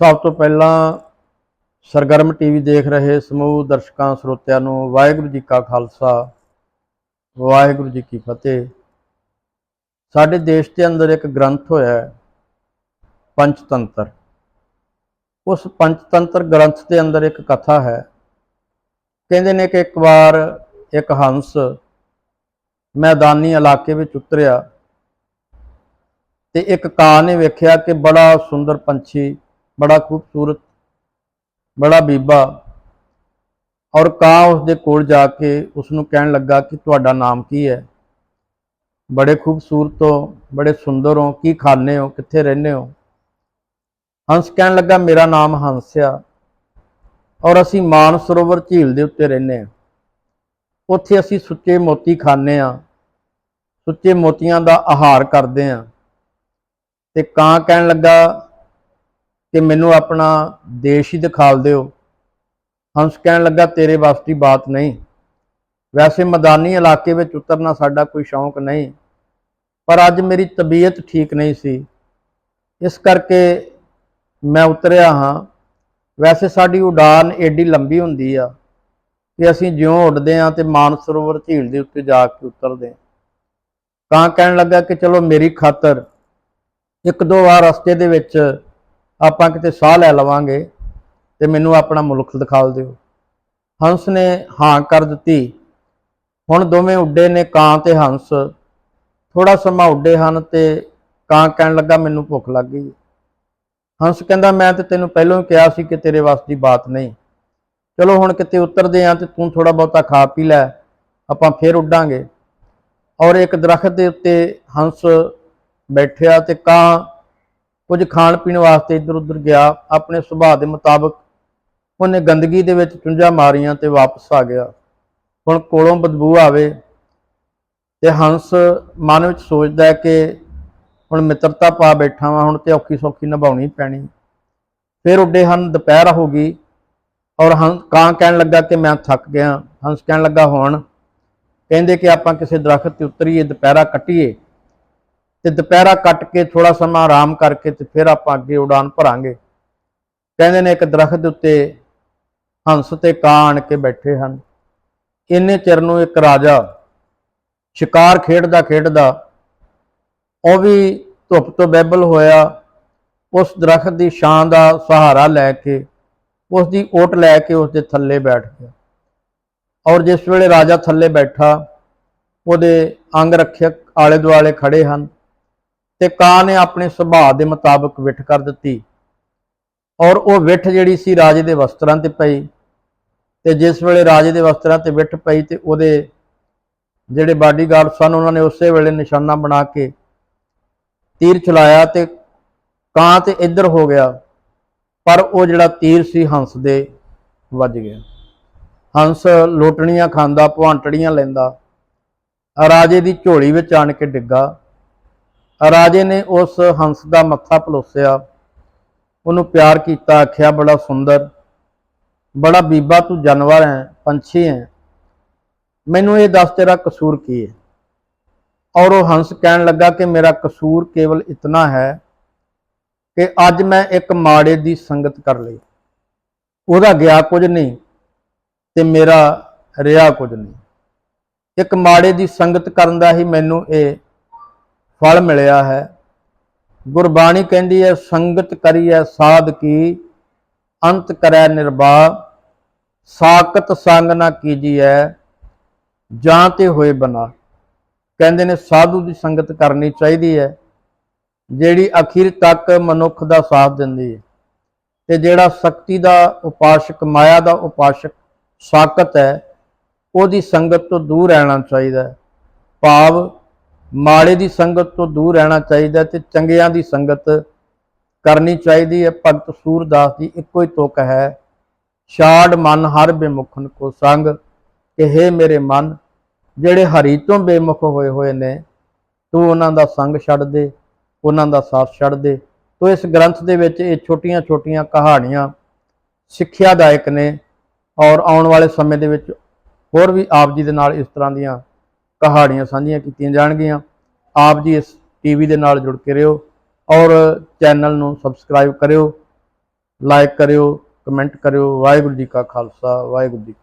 ਸਭ ਤੋਂ ਪਹਿਲਾਂ ਸਰਗਰਮ ਟੀਵੀ ਦੇਖ ਰਹੇ ਸਮੂਹ ਦਰਸ਼ਕਾਂ, ਸਰੋਤਿਆਂ ਨੂੰ ਵਾਹਿਗੁਰੂ ਜੀ ਕਾ ਖਾਲਸਾ, ਵਾਹਿਗੁਰੂ ਜੀ ਕੀ ਫਤਿਹ। ਸਾਡੇ ਦੇਸ਼ ਦੇ ਅੰਦਰ ਇੱਕ ਗ੍ਰੰਥ ਹੋਇਆ ਹੈ, ਪੰਚਤੰਤਰ। ਉਸ ਪੰਚਤੰਤਰ ਗ੍ਰੰਥ ਦੇ ਅੰਦਰ ਇੱਕ ਕਥਾ ਹੈ। ਕਹਿੰਦੇ ਨੇ ਕਿ ਇੱਕ ਵਾਰ ਇੱਕ ਹੰਸ ਮੈਦਾਨੀ ਇਲਾਕੇ ਵਿੱਚ ਉਤਰਿਆ ਤੇ ਇੱਕ ਕਾਂ ਨੇ ਵੇਖਿਆ ਕਿ ਬੜਾ ਸੁੰਦਰ ਪੰਛੀ ਬੜਾ ਖੂਬਸੂਰਤ, ਬੜਾ ਬੀਬਾ ਔਰ ਕਾਂ ਉਸ ਦੇ ਕੋਲ ਜਾ ਕੇ ਉਸ ਨੂੰ ਕਹਿਣ ਲੱਗਾ ਕਿ ਤੁਹਾਡਾ ਨਾਮ ਕੀ ਹੈ? ਬੜੇ ਖੂਬਸੂਰਤ ਹੋ ਬੜੇ ਸੁੰਦਰ ਹੋ ਕੀ ਖਾਂਦੇ ਹੋ? ਕਿੱਥੇ ਰਹਿੰਦੇ ਹੋ? ਹੰਸ ਕਹਿਣ ਲੱਗਾ, ਮੇਰਾ ਨਾਮ ਹੰਸ ਆ ਔਰ ਅਸੀਂ ਮਾਨ ਸਰੋਵਰ ਝੀਲ ਦੇ ਉੱਤੇ ਰਹਿੰਦੇ ਹਾਂ। ਉੱਥੇ ਅਸੀਂ ਸੁੱਚੇ ਮੋਤੀ ਖਾਂਦੇ ਆ ਸੁੱਚੇ ਮੋਤੀਆਂ ਦਾ ਆਹਾਰ ਕਰਦੇ ਆ ਤੇ ਕਾਂ ਕਹਿਣ ਲੱਗਾ ਕਿ ਮੈਨੂੰ ਆਪਣਾ ਦੇਸ਼ ਹੀ ਦਿਖਾਲ ਦਿਓ। ਹੰਸ ਕਹਿਣ ਲੱਗਾ, ਤੇਰੇ ਵੱਸ ਦੀ ਬਾਤ ਨਹੀਂ। ਵੈਸੇ ਮੈਦਾਨੀ ਇਲਾਕੇ ਵਿੱਚ ਉਤਰਨਾ ਸਾਡਾ ਕੋਈ ਸ਼ੌਂਕ ਨਹੀਂ, ਪਰ ਅੱਜ ਮੇਰੀ ਤਬੀਅਤ ਠੀਕ ਨਹੀਂ ਸੀ। ਇਸ ਕਰਕੇ ਮੈਂ ਉਤਰਿਆ ਹਾਂ। ਵੈਸੇ ਸਾਡੀ ਉਡਾਨ ਏਡੀ ਲੰਬੀ ਹੁੰਦੀ ਆ ਕਿ ਅਸੀਂ ਜਿਉਂ ਉੱਡਦੇ ਹਾਂ ਤੇ ਮਾਨ ਸਰੋਵਰ ਝੀਲ ਦੇ ਉੱਤੇ ਜਾ ਕੇ ਉਤਰਦੇ ਹਾਂ। ਤਾਂ ਕਹਿਣ ਲੱਗਾ ਕਿ ਚਲੋ ਮੇਰੀ ਖਾਤਰ ਇੱਕ ਦੋ ਵਾਰ ਰਸਤੇ ਦੇ ਵਿੱਚ ਆਪਾਂ ਕਿਤੇ ਸਾਹ ਲੈ ਲਵਾਂਗੇ ਤੇ ਮੈਨੂੰ ਆਪਣਾ ਮੁਲਕ ਦਿਖਾਲ ਦਿਓ। ਹੰਸ ਨੇ ਹਾਂ ਕਰ ਦਿੱਤੀ। ਹੁਣ ਦੋਵੇਂ ਉੱਡੇ ਨੇ ਕਾਂ ਤੇ ਹੰਸ। ਥੋੜਾ ਸਮਾਂ ਉੱਡੇ ਹਨ ਤੇ ਕਾਂ ਕਹਿਣ ਲੱਗਾ, ਮੈਨੂੰ ਭੁੱਖ ਲੱਗ ਗਈ। ਹੰਸ ਕਹਿੰਦਾ, ਮੈਂ ਤੇ ਤੈਨੂੰ ਪਹਿਲਾਂ ਹੀ ਕਿਹਾ ਸੀ ਕਿ ਤੇਰੇ ਵਾਸ ਦੀ ਬਾਤ ਨਹੀਂ। ਚਲੋ ਹੁਣ ਕਿਤੇ ਉਤਰਦੇ ਆਂ ਤੇ ਤੂੰ ਥੋੜਾ ਬਹੁਤਾ ਖਾ ਪੀ ਲੈ। ਆਪਾਂ ਫੇਰ ਉੱਡਾਂਗੇ। ਔਰ ਇੱਕ ਦਰਖਤ ਦੇ ਉੱਤੇ ਹੰਸ ਬੈਠਿਆ ਤੇ ਕਾਂ ਕੁਝ ਖਾਣ ਪੀਣ ਵਾਸਤੇ ਇੱਧਰ ਉੱਧਰ ਗਿਆ, ਆਪਣੇ ਸੁਭਾਅ ਦੇ ਮੁਤਾਬਕ ਉਹਨੇ ਗੰਦਗੀ ਦੇ ਵਿੱਚ ਚੁੰਝਾਂ ਮਾਰੀਆਂ ਤੇ ਵਾਪਸ ਆ ਗਿਆ। ਹੁਣ ਕੋਲੋਂ ਬਦਬੂ ਆਵੇ ਤੇ ਹੰਸ ਮਨ ਵਿੱਚ ਸੋਚਦਾ ਹੈ ਕਿ ਹੁਣ ਮਿੱਤਰਤਾ ਪਾ ਬੈਠਾ ਵਾਂ, ਹੁਣ ਤੇ ਔਖੀ ਸੌਖੀ ਨਿਭਾਉਣੀ ਪੈਣੀ। ਫਿਰ ਉੱਡੇ ਹਨ, ਦੁਪਹਿਰ ਹੋ ਗਈ ਔਰ ਹੰਸ ਕਾਂ ਕਹਿਣ ਲੱਗਾ ਕਿ ਮੈਂ ਥੱਕ ਗਿਆ। ਹੰਸ ਕਹਿਣ ਲੱਗਾ, ਹੁਣ? ਕਹਿੰਦੇ ਕਿ ਆਪਾਂ ਕਿਸੇ ਦਰਖਤ ਤੇ ਉਤਰੀਏ, ਦੁਪਹਿਰਾ ਕੱਟੀਏ। ਤੇ ਦੁਪਹਿਰਾ ਕੱਟ ਕੇ ਥੋੜਾ ਸਮਾਂ ਆਰਾਮ ਕਰਕੇ ਤੇ ਫਿਰ ਆਪਾਂ ਅੱਗੇ ਉਡਾਨ ਭਰਾਂਗੇ। ਕਹਿੰਦੇ ਨੇ ਇੱਕ ਦਰਖਤ ਦੇ ਉੱਤੇ ਹੰਸ ਤੇ ਕਾਂ ਆਣ ਕੇ ਬੈਠੇ ਹਨ। ਇੰਨੇ ਚਿਰ ਨੂੰ ਇੱਕ ਰਾਜਾ ਸ਼ਿਕਾਰ ਖੇਡਦਾ ਖੇਡਦਾ ਉਹ ਵੀ ਧੁੱਪ ਤੋਂ ਬੈਬਲ ਹੋਇਆ। ਉਸ ਦਰਖਤ ਦੀ ਛਾਂ ਦਾ ਸਹਾਰਾ ਲੈ ਕੇ, ਉਸ ਦੀ ਓਟ ਲੈ ਕੇ ਉਸ ਦੇ ਥੱਲੇ ਬੈਠ ਗਿਆ। ਔਰ ਜਿਸ ਵੇਲੇ ਰਾਜਾ ਥੱਲੇ ਬੈਠਾ, ਉਹਦੇ ਅੰਗ ਰੱਖਿਅਕ ਆਲੇ ਦੁਆਲੇ ਖੜੇ ਹਨ। ਤੇ ਕਾਂ ਨੇ ਆਪਣੇ ਸੁਭਾਅ ਦੇ ਮੁਤਾਬਕ ਵਿਠ ਕਰ ਦਿੱਤੀ। ਔਰ ਉਹ ਵਿਠ ਜਿਹੜੀ ਸੀ ਰਾਜੇ ਦੇ ਵਸਤਰਾਂ ਤੇ ਪਈ। ਤੇ ਜਿਸ ਵੇਲੇ ਰਾਜੇ ਦੇ ਵਸਤਰਾਂ ਤੇ ਵਿਠ ਪਈ ਤੇ ਉਹਦੇ ਜਿਹੜੇ ਬਾਡੀਗਾਰਡ ਸਨ, ਉਹਨਾਂ ਨੇ ਉਸੇ ਵੇਲੇ ਨਿਸ਼ਾਨਾ ਬਣਾ ਕੇ ਤੀਰ ਚਲਾਇਆ ਤੇ ਕਾਂ ਤੇ ਇੱਧਰ ਹੋ ਗਿਆ। ਪਰ ਉਹ ਜਿਹੜਾ ਤੀਰ ਸੀ, ਹੰਸ ਦੇ ਵੱਜ ਗਿਆ। ਹੰਸ ਲੋਟਣੀਆਂ ਖਾਂਦਾ ਭਵਾਂਟੜੀਆਂ ਲੈਂਦਾ। ਰਾਜੇ ਦੀ ਝੋਲੀ ਵਿੱਚ ਆਣ ਕੇ ਡਿੱਗਾ। ਰਾਜੇ ਨੇ ਉਸ ਹੰਸ ਦਾ ਮੱਥਾ ਪਲੋਸਿਆ। ਉਹਨੂੰ ਪਿਆਰ ਕੀਤਾ, ਆਖਿਆ, ਬੜਾ ਸੁੰਦਰ, ਬੜਾ ਬੀਬਾ ਤੂੰ ਜਾਨਵਰ ਹੈ, ਪੰਛੀ ਹੈ। ਮੈਨੂੰ ਇਹ ਦੱਸ ਤੇਰਾ ਕਸੂਰ ਕੀ ਹੈ? ਔਰ ਉਹ ਹੰਸ ਕਹਿਣ ਲੱਗਾ ਕਿ ਮੇਰਾ ਕਸੂਰ ਕੇਵਲ ਇਤਨਾ ਹੈ ਕਿ ਅੱਜ ਮੈਂ ਇੱਕ ਮਾੜੇ ਦੀ ਸੰਗਤ ਕਰ ਲਈ। ਉਹਦਾ ਗਿਆ ਕੁਝ ਨਹੀਂ ਤੇ ਮੇਰਾ ਰਿਹਾ ਕੁਝ ਨਹੀਂ। ਇੱਕ ਮਾੜੇ ਦੀ ਸੰਗਤ ਕਰਨ ਦਾ ਹੀ ਮੈਨੂੰ ਇਹ ਫਲ ਮਿਲਿਆ ਹੈ। ਗੁਰਬਾਣੀ ਕਹਿੰਦੀ ਹੈ, ਸੰਗਤ ਕਰੀਐ ਸਾਧ ਕੀ, ਅੰਤ ਕਰੈ ਨਿਰਭਾ। ਸਾਕਤ ਸੰਗ ਨਾ ਕੀਜੀਐ, ਜਾਂ ਤੇ ਹੋਏ ਬਨਾ ਕਹਿੰਦੇ ਨੇ, ਸਾਧੂ ਦੀ ਸੰਗਤ ਕਰਨੀ ਚਾਹੀਦੀ ਹੈ, ਜਿਹੜੀ ਅਖੀਰ ਤੱਕ ਮਨੁੱਖ ਦਾ ਸਾਥ ਦਿੰਦੀ ਹੈ। ਤੇ ਜਿਹੜਾ ਸ਼ਕਤੀ ਦਾ ਉਪਾਸ਼ਕ, ਮਾਇਆ ਦਾ ਉਪਾਸ਼ਕ ਸਾਕਤ ਹੈ, ਉਹਦੀ ਸੰਗਤ ਤੋਂ ਦੂਰ ਰਹਿਣਾ ਚਾਹੀਦਾ ਹੈ। ਭਾਵ ਮਾੜੇ ਦੀ ਸੰਗਤ ਤੋਂ ਦੂਰ ਰਹਿਣਾ ਚਾਹੀਦਾ ਤੇ ਚੰਗਿਆਂ ਦੀ ਸੰਗਤ ਕਰਨੀ ਚਾਹੀਦੀ ਹੈ। ਭਗਤ ਸੂਰਦਾਸ ਦੀ ਇੱਕੋ ਹੀ ਤੁਕ ਹੈ। ਛਾੜ ਮਨ ਹਰ ਬੇਮੁਖਨ ਕੋ ਸੰਗ, ਕਿ ਹੇ ਮੇਰੇ ਮਨ, ਜਿਹੜੇ ਹਰੀ ਤੋਂ ਬੇਮੁਖ ਹੋਏ ਹੋਏ ਨੇ, ਤੂੰ ਉਹਨਾਂ ਦਾ ਸੰਗ ਛੱਡ ਦੇ, ਉਹਨਾਂ ਦਾ ਸਾਥ ਛੱਡ ਦੇ। ਤੋ ਇਸ ਗ੍ਰੰਥ ਦੇ ਵਿੱਚ ਇਹ ਛੋਟੀਆਂ-ਛੋਟੀਆਂ ਕਹਾਣੀਆਂ ਸਿੱਖਿਆਦਾਇਕ ਨੇ ਔਰ ਆਉਣ ਵਾਲੇ ਸਮੇਂ ਦੇ ਵਿੱਚ ਹੋਰ ਵੀ ਆਪ ਜੀ ਦੇ ਨਾਲ ਇਸ ਤਰ੍ਹਾਂ ਦੀਆਂ ਕਹਾਣੀਆਂ ਸਾਂਝੀਆਂ ਕੀਤੀਆਂ ਜਾਣਗੀਆਂ। ਆਪ ਜੀ ਇਸ ਟੀਵੀ ਦੇ ਨਾਲ ਜੁੜ ਕੇ ਰਹੋ ਔਰ ਚੈਨਲ ਨੂੰ ਸਬਸਕ੍ਰਾਈਬ ਕਰਿਓ, ਲਾਈਕ ਕਰਿਓ, ਕਮੈਂਟ ਕਰਿਓ। ਵਾਹਿਗੁਰੂ ਜੀ ਕਾ ਖਾਲਸਾ, ਵਾਹਿਗੁਰੂ ਜੀ